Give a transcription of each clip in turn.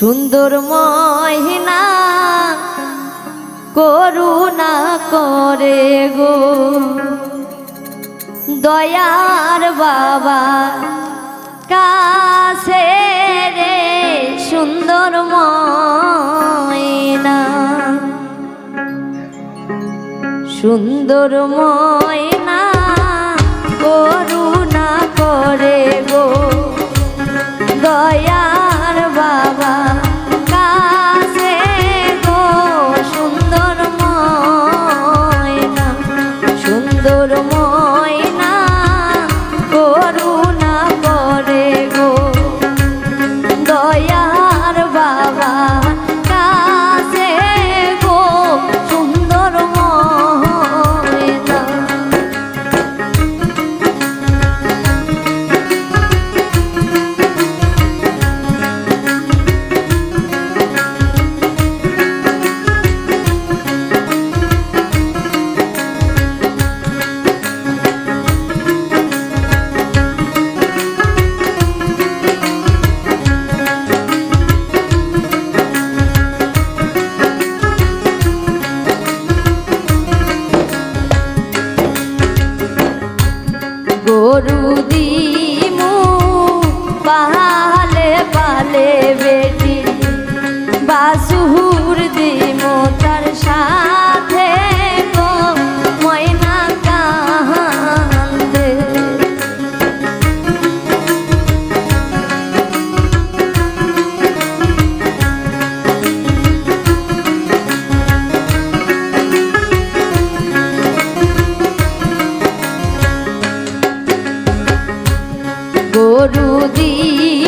সুন্দর মহিনা করুণা করে গো। দয়ার বাবা কাছে রে সুন্দর ময়না। সুন্দর মহিনা গরু দিমু পালে পালে বেড়ে গরু দিয়ে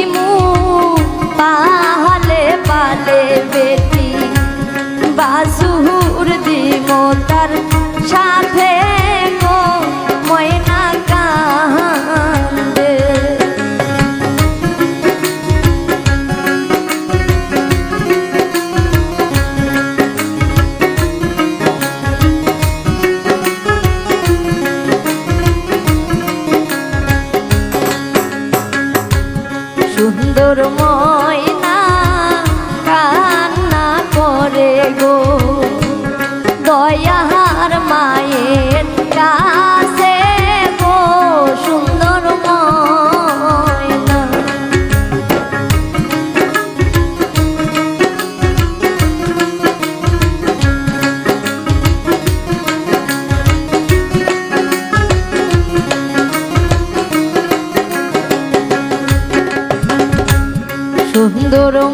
সুন্দরময়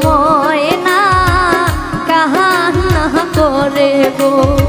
ময় না কাহা না করে গো।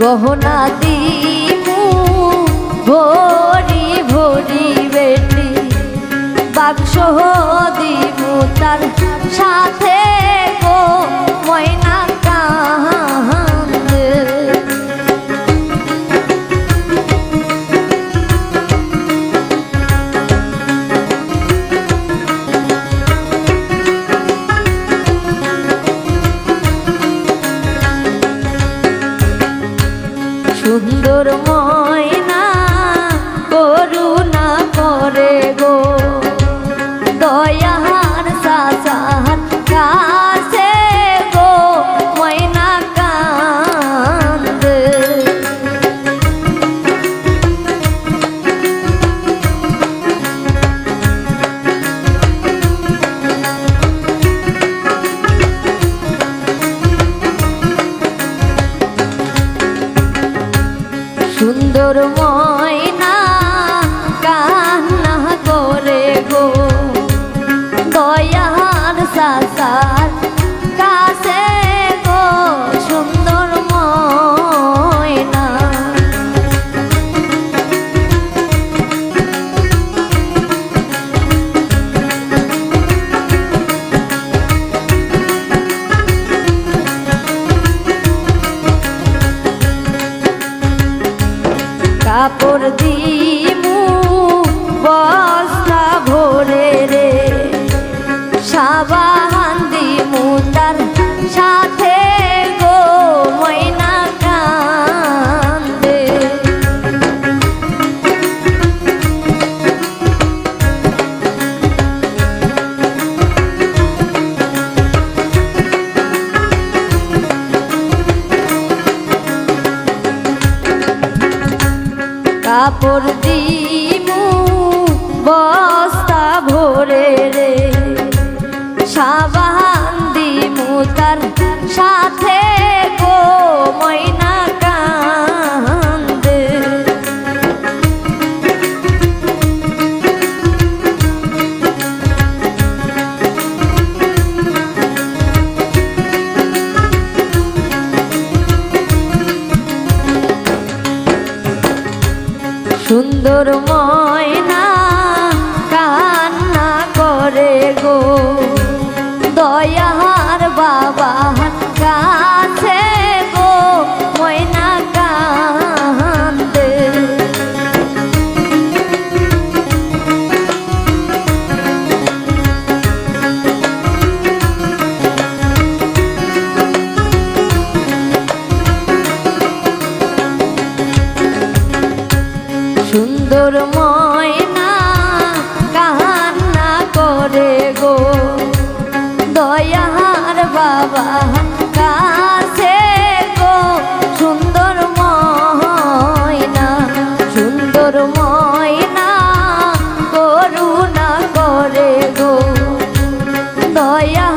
গহনা দিমু ভরি ভরি বেটি। বাক্স দিমু তার সাথে গো। সুন্দর ময়না সুন্দর ময়না কাপড় দিমু কাপড় দিমু বস্তা ভরে রে। সাবান দিমু তার সাথে গো ময়না। সুন্দর ময়না করে গো। দয়ার বাবা কাছে গো, সুন্দর ময়না সুন্দর ময়না করে গো। দয়া